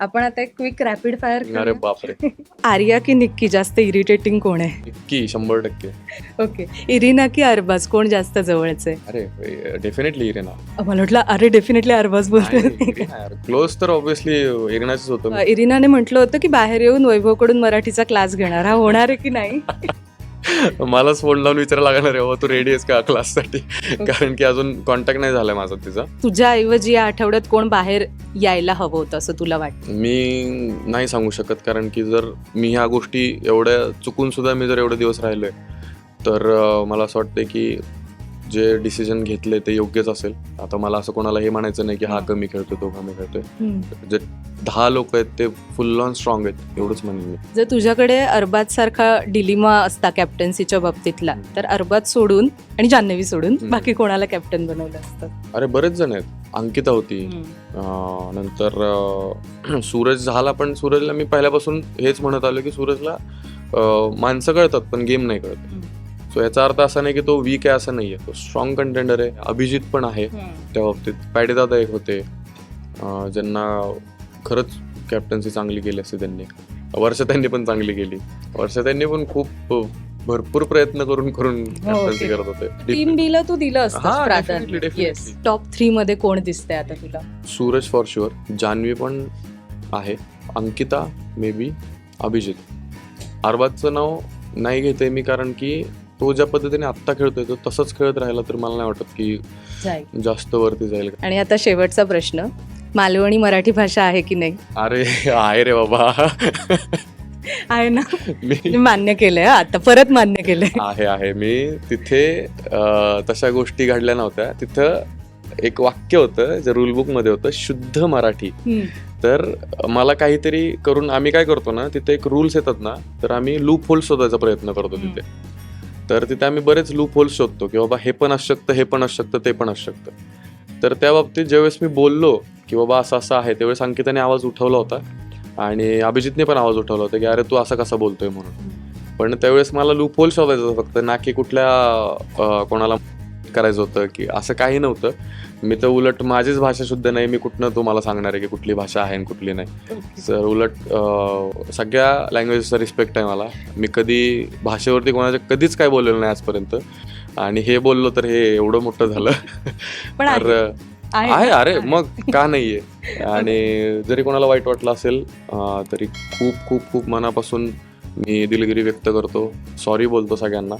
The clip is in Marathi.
आपण आता एक क्विक रॅपिड फायर अरे बापरे. आर्या की निक्की जास्त इरिटेटिंग कोण आहे? की शंभर टक्के. ओके इरिना की अरबाज? कोण जास्त जवळचे? अरे डेफिनेटली इरेना. मला वाटलं अरे डेफिनेटली अरबाज बोलते क्लोज तर ऑब्विसली इरेनाच होतं इरिनाने म्हटलं होतं की बाहेर येऊन वैभवकडून मराठीचा क्लास घेणार. हा होणार आहे की नाही? मलाच फोन लावून विचारायला लागणार आहे "हो, तू रेडी आहेस का क्लाससाठी कारण की अजून कॉन्टॅक्ट नाही झालाय माझा तिचा. तुझ्या ऐवजी या आठवड्यात कोण बाहेर यायला हवं होतं असं तुला वाटतं? मी नाही सांगू शकत कारण की जर मी ह्या गोष्टी एवढ्या चुकून सुद्धा मी जर एवढे दिवस राहिलोय तर मला असं वाटतं की जे डिसिजन घेतले ते योग्यच असेल. आता मला असं कोणाला हे म्हणायचं नाही की हा कमी खेळतोय तो कमी खेळतोय. जे दहा लोक आहेत ते फुल ऑन स्ट्रॉंग आहेत एवढंच म्हणेन मी. जर तुझ्याकडे अरबाज सारखा डिलिमा असता कॅप्टन्सीच्या बाबतीतला तर अरबाज सोडून आणि जान्हवी सोडून. बाकी कोणाला कॅप्टन बनवलं असतं? अरे बरेच जण आहेत. अंकिता होती. नंतर सूरज झाला पण सूरजला मी पहिल्यापासून हेच म्हणत आलो की सूरजला माणसं कळतात पण गेम नाही कळत. सो याचा अर्थ असा नाही की तो वीक आहे असं नाही आहे तो स्ट्रॉंग कंटेंडर आहे. अभिजित पण आहे त्या बाबतीत. पॅडेदादा एक होते. ज्यांना खरंच कॅप्टन्सी चांगली केली असते त्यांनी. वर्ष त्यांनी पण चांगली केली. वर्ष त्यांनी पण खूप भरपूर प्रयत्न करून करून कॅप्टन्सी okay. करत होते. टीम बीला तू दिलं हा, टॉप थ्री मध्ये कोण दिसतंय आता तुला? सूरज फॉर शुअर जान्हवी पण आहे. Ankita may be Abhijit. अरबाजचं नाव नाही घेते मी कारण की तो ज्या पद्धतीने आत्ता खेळतोय तो तसंच खेळत राहिला तर मला नाही वाटत की जाईल. जास्त वरती जाईल. आणि आता शेवटचा प्रश्न मालवणी मराठी भाषा आहे की नाही? अरे आहे रे बाबा. आहे ना? मी मान्य केलंय हा, आता परत मान्य केलंय. आहे आहे. मी तिथे अं, तशा गोष्टी घडल्या नव्हत्या. तिथं एक वाक्य होतं जे रूलबुकमध्ये होतं शुद्ध मराठी. हम्म. तर मला काहीतरी करून आम्ही काय करतो ना तिथे एक रूल्स येतात ना तर आम्ही लूप होल्स शोधायचा प्रयत्न करतो तिथे. तर तिथे आम्ही बरेच लूप होल्स शोधतो की बाबा हे पण असू शकतं हे पण असू शकतं ते पण असू शकतं तर त्या बाबतीत ज्यावेळेस मी बोललो की बाबा असं असं आहे त्यावेळेस अंकिताने आवाज उठवला होता. आणि अभिजितने पण आवाज उठवला होता की अरे तू असं कसं बोलतोय म्हणून. पण त्यावेळेस मला लूप होल शोधायचं होतं फक्त ना की कुठल्या कोणाला करायचं होतं की असं काही नव्हतं. मी तर उलट माझीच भाषा शुद्ध नाही मी कुठनं तुम्हाला सांगणार आहे की कुठली भाषा आहे आणि कुठली नाही. तर उलट सगळ्या लँग्वेजेसचा रिस्पेक्ट आहे मला. मी कधी भाषेवरती कोणाच्या कधीच काय बोललेलं नाही आजपर्यंत. आणि हे बोललो तर हे एवढं मोठं झालं. पण तर आहे? अरे. मग का नाहीये? आणि जरी कोणाला वाईट वाटलं असेल तरी खूप खूप खूप मनापासून मी दिलगिरी व्यक्त करतो. सॉरी बोलतो सगळ्यांना.